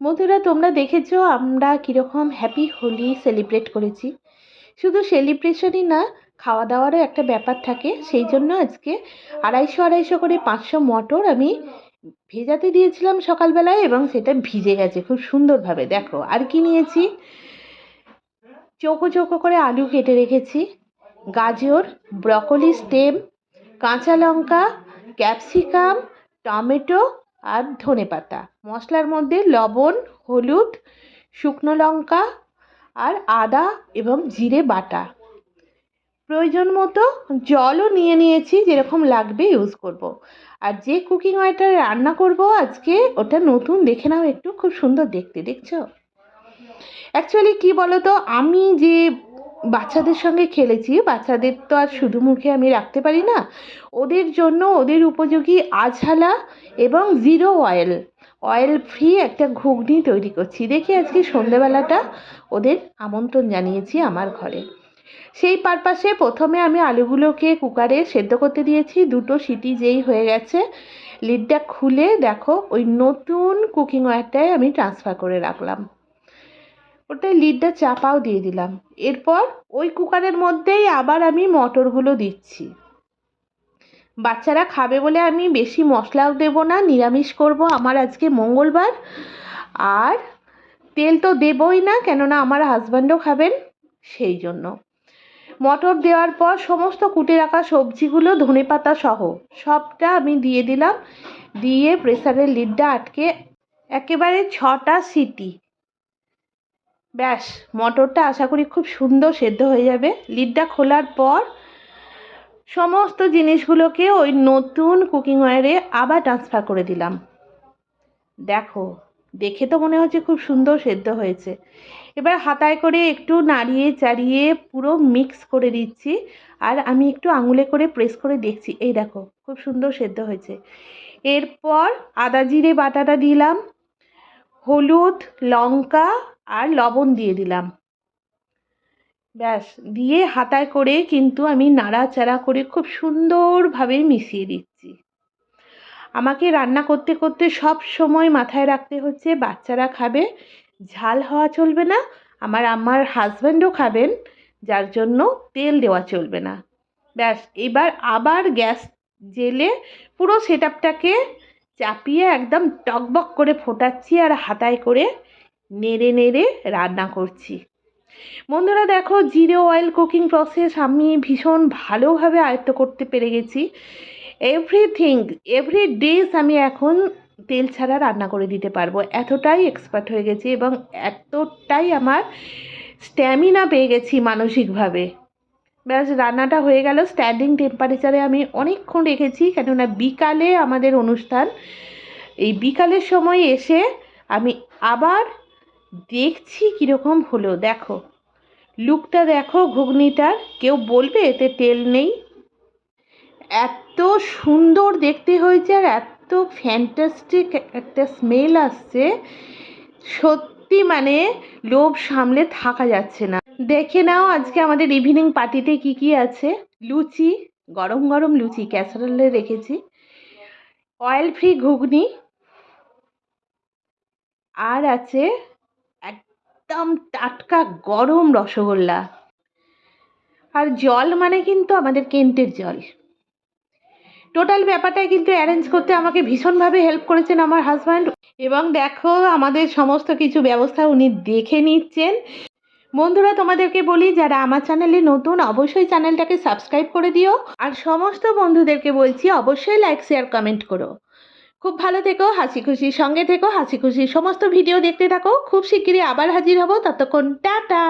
বন্ধুরা, তোমরা দেখেছ আমরা কীরকম হ্যাপি হোলি সেলিব্রেট করেছি। শুধু সেলিব্রেশনই না খাওয়া দাওয়ারও একটা ব্যাপার থাকে। সেই জন্য আজকে আড়াইশো আড়াইশো করে পাঁচশো মটর আমি ভেজাতে দিয়েছিলাম সকালবেলায় এবং সেটা ভিজে গেছে খুব সুন্দরভাবে। দেখো, আর কি নিয়েছি? চৌকো চৌকো করে আলু কেটে রেখেছি। গাজর ব্রকলি স্টেম কাঁচা লঙ্কা ক্যাপসিকাম টমেটো আর ধনেপাতা মশলার মধ্যে লবণ, হলুদ, শুকনো লঙ্কা আর আদা এবং জিরে বাটা। প্রয়োজন মতো জলও নিয়ে নিয়েছি, যেরকম লাগবে ইউজ করব। আর যে কুকিং অয়েলটা রান্না করব আজকে, ওটা নতুন দেখে নাও একটু, খুব সুন্দর দেখতে, দেখছ? অ্যাকচুয়ালি কী বলো তো আমি যে বাচ্চাদের সঙ্গে খেলেছি, বাচ্চাদের তো আর শুধু মুখে আমি রাখতে পারি না, ওদের জন্য, ওদের উপযোগী আঝালা এবং জিরো অয়েল অয়েল ফ্রি একটা ঘুগনি তৈরি করছি। দেখি আজকে সন্ধেবেলাটা ওদের আমন্ত্রণ জানিয়েছি আমার ঘরে। সেই পারপাসে প্রথমে আমি আলুগুলোকে কুকারে সেদ্ধ করতে দিয়েছি। দুটো সিটি যেই হয়ে গেছে, লিডটা খুলে দেখো, ওই নতুন কুকিং ওয়্যারটায় আমি ট্রান্সফার করে রাখলাম। ওটাই লিডটা চাপাও দিয়ে দিলাম। এরপর ওই কুকারের মধ্যেই আবার আমি মটরগুলো দিচ্ছি। বাচ্চারা খাবে বলে আমি বেশি মশলাও দেবো না, নিরামিষ করব আমার আজকে মঙ্গলবার। আর তেল তো দেবই না, কেননা আমার হাজব্যান্ডও খাবেন সেই জন্য। মটর দেওয়ার পর সমস্ত কুটে রাখা সবজিগুলো, ধনে পাতা সহ সবটা আমি দিয়ে দিলাম। দিয়ে প্রেসারের লিডটা আটকে একেবারে ছটা সিটি। ব্যাস, মটরটা আশা করি খুব সুন্দর সেদ্ধ হয়ে যাবে। লিডটা খোলার পর সমস্ত জিনিসগুলোকে ওই নতুন কুকিং ওয়ারে আবার ট্রান্সফার করে দিলাম। দেখো, দেখে তো মনে হচ্ছে খুব সুন্দর সেদ্ধ হয়েছে। এবার হাতায় করে একটু নাড়িয়ে চাড়িয়ে পুরো মিক্স করে দিচ্ছি আর আমি একটু আঙুলে করে প্রেস করে দেখছি। এই দেখো, খুব সুন্দর সেদ্ধ হয়েছে। এরপর আদা জিরে বাটাটা দিলাম, হলুদ, লঙ্কা আর লবণ দিয়ে দিলাম। ব্যাস, দিয়ে হাতায় করে কিন্তু আমি নাড়াচাড়া করে খুব সুন্দরভাবে মিশিয়ে দিচ্ছি। আমাকে রান্না করতে করতে সব সময় মাথায় রাখতে হচ্ছে, বাচ্চারা খাবে, ঝাল হওয়া চলবে না, আমার আমার হাজব্যান্ডও খাবেন, যার জন্য তেল দেওয়া চলবে না। ব্যাস, এবার আবার গ্যাস জেলে পুরো সেট আপটাকে চাপিয়ে একদম টকবক করে ফোটাচ্ছি আর হাতায় করে নেড়ে নেড়ে রান্না করছি। বন্ধুরা দেখো, জিরো অয়েল কুকিং প্রসেস আমি ভীষণ ভালোভাবে আয়ত্ত করতে পেরে গেছি। এভরিথিং এভরি ডেজ আমি এখন তেল ছাড়া রান্না করে দিতে পারব। এতটাই এক্সপার্ট হয়ে গেছি এবং এতটাই আমার স্ট্যামিনা পেয়ে গেছি মানসিকভাবে। ব্যাস, রান্নাটা হয়ে গেল। স্ট্যান্ডিং টেম্পারেচারে আমি অনেকক্ষণ রেখেছি, কেননা বিকালে আমাদের অনুষ্ঠান। এই বিকালের সময় এসে আমি আবার দেখছি কীরকম হলো, দেখো। লুকটা দেখো ঘুগনিটার, কেউ বলবে এতে তেল নেই? এত সুন্দর দেখতে হয়েছে আর এত ফ্যান্টাস্টিক একটা স্মেল আসছে। সত্যি মানে লোভ সামলে থাকা যাচ্ছে না। দেখে নাও আজকে আমাদের ইভিনিং পার্টিতে কি কি আছে। লুচি, গরম গরম লুচি ক্যাসারোলে রেখেছি। অয়েল ফ্রি ঘুগনি। আর আছে একদম টাটকা গরম রসগোল্লা। আর জল মানে কিন্তু আমাদের কেন্টের জল। টোটাল ব্যাপারটাই কিন্তু অ্যারেঞ্জ করতে আমাকে ভীষণভাবে হেল্প করেছেন আমার হাজব্যান্ড এবং দেখো, আমাদের সমস্ত কিছু ব্যবস্থা উনি দেখে নিচ্ছেন। বন্ধুরা, তোমাদেরকে বলি, যারা আমার চ্যানেলে নতুন, অবশ্যই চ্যানেলটাকে সাবস্ক্রাইব করে দিও। আর সমস্ত বন্ধুদেরকে বলছি, অবশ্যই লাইক শেয়ার কমেন্ট করো। খুব ভালো থেকো, হাসি খুশি সঙ্গে থেকো, হাসি খুশি সমস্ত ভিডিও দেখতে থাকো। খুব শিগগিরই আবার হাজির হব, ততক্ষণ টাটা!